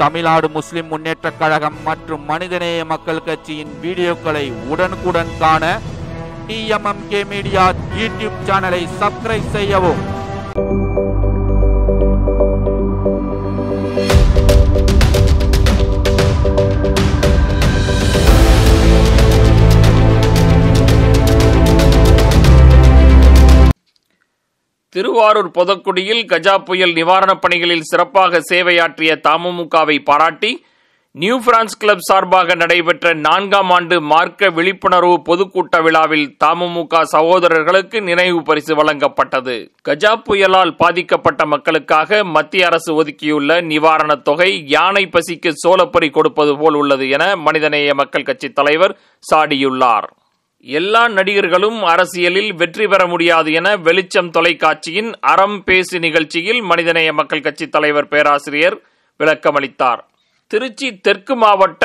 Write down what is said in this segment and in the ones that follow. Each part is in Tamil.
தமிழ்நாடு முஸ்லிம் முன்னேற்றக் கழகம் மற்றும் மனிதநேய மக்கள் கட்சியின் வீடியோக்களை உடனுக்குடன் காண டிஎம்எம்கே மீடியா யூடியூப் சேனலை சப்ஸ்கிரைப் செய்யவும். திருவாரூர் பொதக்குடியில் கஜா புயல் நிவாரணப் பணிகளில் சிறப்பாக சேவையாற்றிய தமுமுகவை பாராட்டி நியூ பிரான்ஸ் கிளப் சார்பாக நடைபெற்ற நான்காம் ஆண்டு மார்க்க விழிப்புணர்வு பொதுக்கூட்ட விழாவில் தமுமுக சகோதரர்களுக்கு நினைவு பரிசு வழங்கப்பட்டது. கஜா புயலால் பாதிக்கப்பட்ட மக்களுக்காக மத்திய அரசு ஒதுக்கியுள்ள நிவாரணத் தொகை யானை பசிக்கு சோளப்பொறி கொடுப்பது போல் உள்ளது என மனிதநேய மக்கள் கட்சி தலைவர் சாடியுள்ளார். எல்லா நடிகர்களும் அரசியலில் வெற்றி பெற முடியாது என வெளிச்சம் தொலைக்காட்சியின் அறம் பேசு நிகழ்ச்சியில் மனிதநேய மக்கள் கட்சி தலைவர் பேராசிரியர் விளக்கமளித்தார் திருச்சி தெற்கு மாவட்ட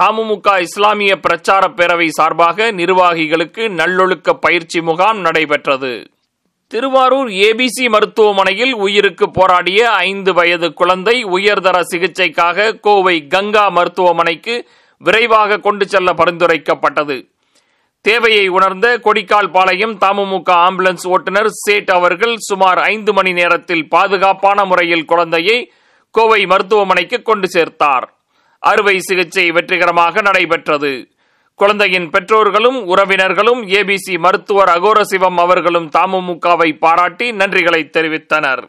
தமுமுக இஸ்லாமிய பிரச்சார பேரவை சார்பாக நிர்வாகிகளுக்கு நல்லொழுக்க பயிற்சி முகாம் நடைபெற்றது. திருவாரூர் ஏபிசி மருத்துவமனையில் உயிருக்கு போராடிய ஐந்து வயது குழந்தை உயர்தர சிகிச்சைக்காக கோவை கங்கா மருத்துவமனைக்கு விரைவாக கொண்டு செல்ல பரிந்துரைக்கப்பட்டது. தேவையை உணர்ந்த கொடிக்கால் பாளையம் தமுமுக ஆம்புலன்ஸ் ஓட்டுநர் சேட் அவர்கள் சுமார் ஐந்து மணி நேரத்தில் பாதுகாப்பான முறையில் குழந்தையை கோவை மருத்துவமனைக்கு கொண்டு சேர்த்தார். அறுவை சிகிச்சை வெற்றிகரமாக நடைபெற்றது. குழந்தையின் பெற்றோர்களும் உறவினர்களும் ஏபிசி மருத்துவர் அகோரசிவம் அவர்களும் தமுமுகவை பாராட்டி நன்றிகளை தெரிவித்தனர்.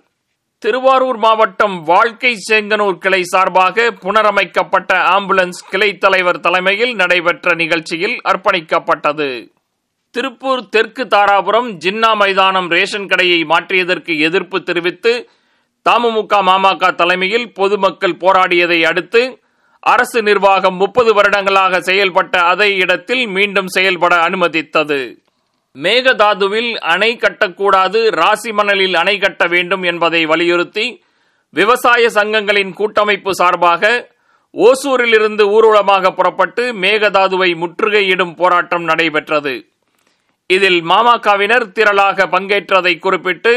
திருவாரூர் மாவட்டம் வாழ்க்கை செங்கனூர் கிளை சார்பாக புனரமைக்கப்பட்ட ஆம்புலன்ஸ் கிளை தலைவர் தலைமையில் நடைபெற்ற நிகழ்ச்சியில் அர்ப்பணிக்கப்பட்டது. திருப்பூர் தெற்கு தாராபுரம் ஜின்னா மைதானம் ரேஷன் கடையை மாற்றியதற்கு எதிர்ப்பு தெரிவித்து தமுமுக மாமக தலைமையில் பொதுமக்கள் போராடியதை அடுத்து அரசு நிர்வாகம் முப்பது வருடங்களாக செயல்பட்ட அதே இடத்தில் மீண்டும் செயல்பட அனுமதித்தது. மேகதாதுவில் அணை கட்டக்கூடாது ராசிமணலில் அணை கட்ட வேண்டும் என்பதை வலியுறுத்தி விவசாய சங்கங்களின் கூட்டமைப்பு சார்பாக ஓசூரிலிருந்து ஊர்வலமாக புறப்பட்டு மேகதாதுவை முற்றுகையிடும் போராட்டம் நடைபெற்றது. இதில் மாமகவினர் திரளாக பங்கேற்றதை குறிப்பிட்டு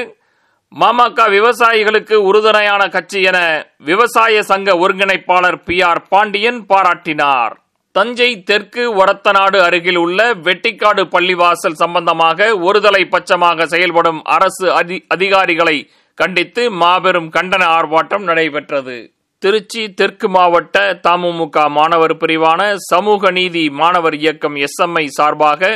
மாமக விவசாயிகளுக்கு உறுதுணையான கட்சி என விவசாய சங்க ஒருங்கிணைப்பாளர் பி ஆர் பாண்டியன் பாராட்டினார். தஞ்சை தெற்கு ஒரத்தநாடு அருகில் உள்ள வெட்டிக்காடு பள்ளிவாசல் சம்பந்தமாக ஒருதலை பட்சமாக செயல்படும் அரசு அதி அதிகாரிகளை கண்டித்து மாபெரும் கண்டன ஆர்ப்பாட்டம் நடைபெற்றது. திருச்சி தெற்கு மாவட்ட தமுமுக மாணவர் பிரிவான சமூக நீதி மாணவர் இயக்கம் எஸ்எம்ஐ சார்பாக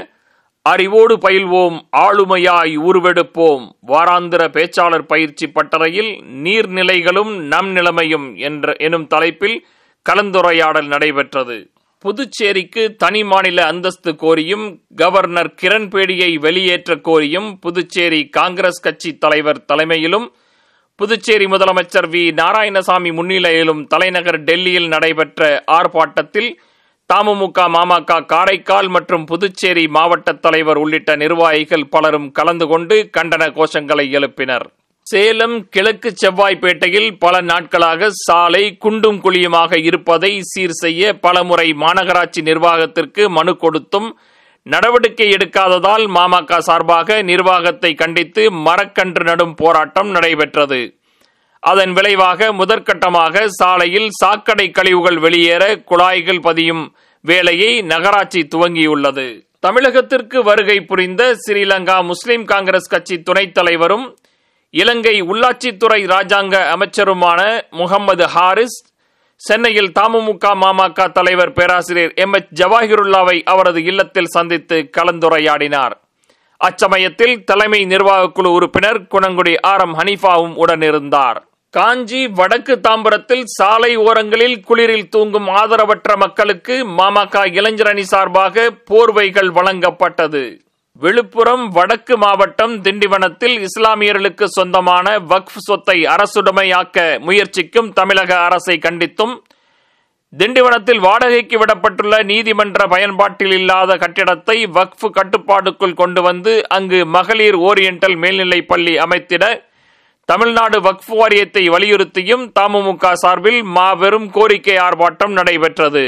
அறிவோடு பயில்வோம் ஆளுமையாய் உருவெடுப்போம் வாராந்திர பேச்சாளர் பயிற்சி பட்டறையில் நீர்நிலைகளும் நம் நிலைமையும் என்ற எனும் தலைப்பில் கலந்துரையாடல் நடைபெற்றது. புதுச்சேரிக்கு தனி மாநில அந்தஸ்து கோரியும் கவர்னர் கிரண்பேடியை வெளியேற்ற கோரியும் புதுச்சேரி காங்கிரஸ் கட்சி தலைவர் தலைமையிலும் புதுச்சேரி முதலமைச்சர் வி. நாராயணசாமி முன்னிலையிலும் தலைநகர் டெல்லியில் நடைபெற்ற ஆர்ப்பாட்டத்தில் தமுமுக மாமக காரைக்கால் மற்றும் புதுச்சேரி மாவட்ட தலைவர் உள்ளிட்ட நிர்வாகிகள் பலரும் கலந்து கொண்டு கண்டன கோஷங்களை எழுப்பினர். சேலம் கிழக்கு செவ்வாய்ப்பேட்டையில் பல நாட்களாக சாலை குண்டும் குழியுமாக இருப்பதை சீர் செய்ய பலமுறை மாநகராட்சி நிர்வாகத்திற்கு மனு கொடுத்தும் நடவடிக்கை எடுக்காததால் மாமக சார்பாக நிர்வாகத்தை கண்டித்து மரக்கன்று நடும் போராட்டம் நடைபெற்றது. அதன் விளைவாக முதற்கட்டமாக சாலையில் சாக்கடை கழிவுகள் வெளியேற குழாய்கள் பதியும் வேலையை நகராட்சி துவங்கியுள்ளது. தமிழகத்திற்கு வருகை புரிந்த ஸ்ரீலங்கா முஸ்லிம் காங்கிரஸ் கட்சி துணைத் தலைவரும் இலங்கை உள்ளாட்சித்துறை ராஜாங்க அமைச்சருமான முகமது ஹாரிஸ் சென்னையில் தமுமுக மாமக தலைவர் பேராசிரியர் எம் எச் ஜவாஹிருல்லாவை அவரது இல்லத்தில் சந்தித்து கலந்துரையாடினார். அச்சமயத்தில் தலைமை நிர்வாக குழு உறுப்பினர் குணங்குடி ஆர் எம் ஹனீஃபாவும் உடனிருந்தார். காஞ்சி வடக்கு தாம்பரத்தில் சாலை ஓரங்களில் குளிரில் தூங்கும் ஆதரவற்ற மக்களுக்கு மாமக இளைஞரணி சார்பாக போர்வைகள் வழங்கப்பட்டது. விழுப்புரம் வடக்கு மாவட்டம் திண்டிவனத்தில் இஸ்லாமியர்களுக்கு சொந்தமான வக்ஃப் சொத்தை அரசுடைமையாக்க முயற்சிக்கும் தமிழக அரசை கண்டித்தும் திண்டிவனத்தில் வாடகைக்கு விடப்பட்டுள்ள நீதிமன்ற பயன்பாட்டில் இல்லாத கட்டிடத்தை வக்ஃப் கட்டுப்பாடுக்குள் கொண்டு வந்து அங்கு மகளிர் ஓரியண்டல் மேல்நிலைப் பள்ளி அமைத்திட தமிழ்நாடு வக்ஃப் வாரியத்தை வலியுறுத்தியும் தமுமுக சார்பில் மாபெரும் கோரிக்கை ஆர்ப்பாட்டம் நடைபெற்றது.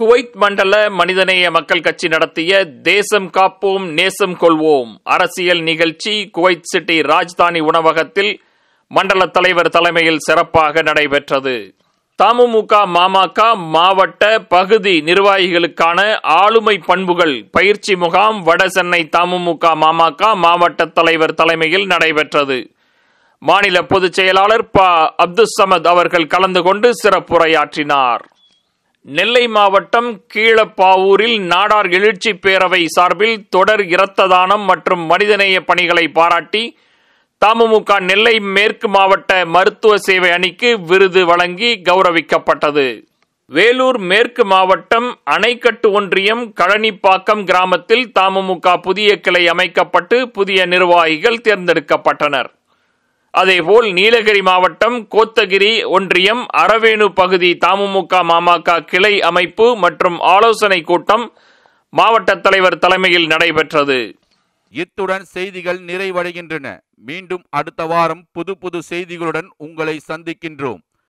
குவைத் மண்டல மனிதநேய மக்கள் கட்சி நடத்திய தேசம் காப்போம் நேசம் கொள்வோம் அரசியல் நிகழ்ச்சி குவைத் சிட்டி ராஜ்தானி உணவகத்தில் மண்டல தலைவர் தலைமையில் சிறப்பாக நடைபெற்றது. தமுமுக மாமக மாவட்ட பகுதி நிர்வாகிகளுக்கான ஆளுமை பண்புகள் பயிற்சி முகாம் வடசென்னை தமுமுக மாமக மாவட்ட தலைவர் தலைமையில் நடைபெற்றது. மாநில பொதுச் செயலாளர் ப அப்துல் சமத் அவர்கள் கலந்து கொண்டு சிறப்புரையாற்றினார். நெல்லை மாவட்டம் கீழப்பாவூரில் நாடார் எழுச்சி பேரவை சார்பில் தொடர் இரத்த தானம் மற்றும் மனிதநேய பணிகளை பாராட்டி தமுமுக நெல்லை மேற்கு மாவட்ட மருத்துவ சேவை அணிக்கு விருது வழங்கி கௌரவிக்கப்பட்டது. வேலூர் மேற்கு மாவட்டம் அணைக்கட்டு ஒன்றியம் கழனிப்பாக்கம் கிராமத்தில் தமுமுக புதிய கிளை அமைக்கப்பட்டு புதிய நிர்வாகிகள் தேர்ந்தெடுக்கப்பட்டனர். அதேபோல் நீலகிரி மாவட்டம் கோத்தகிரி ஒன்றியம் அரவேணு பகுதி தமுமுக மாமக கிளை அமைப்பு மற்றும் ஆலோசனை கூட்டம் மாவட்ட தலைவர் தலைமையில் நடைபெற்றது. இத்துடன் செய்திகள் நிறைவடைகின்றன. மீண்டும் அடுத்த வாரம் புது புது செய்திகளுடன் உங்களை சந்திக்கின்றோம்.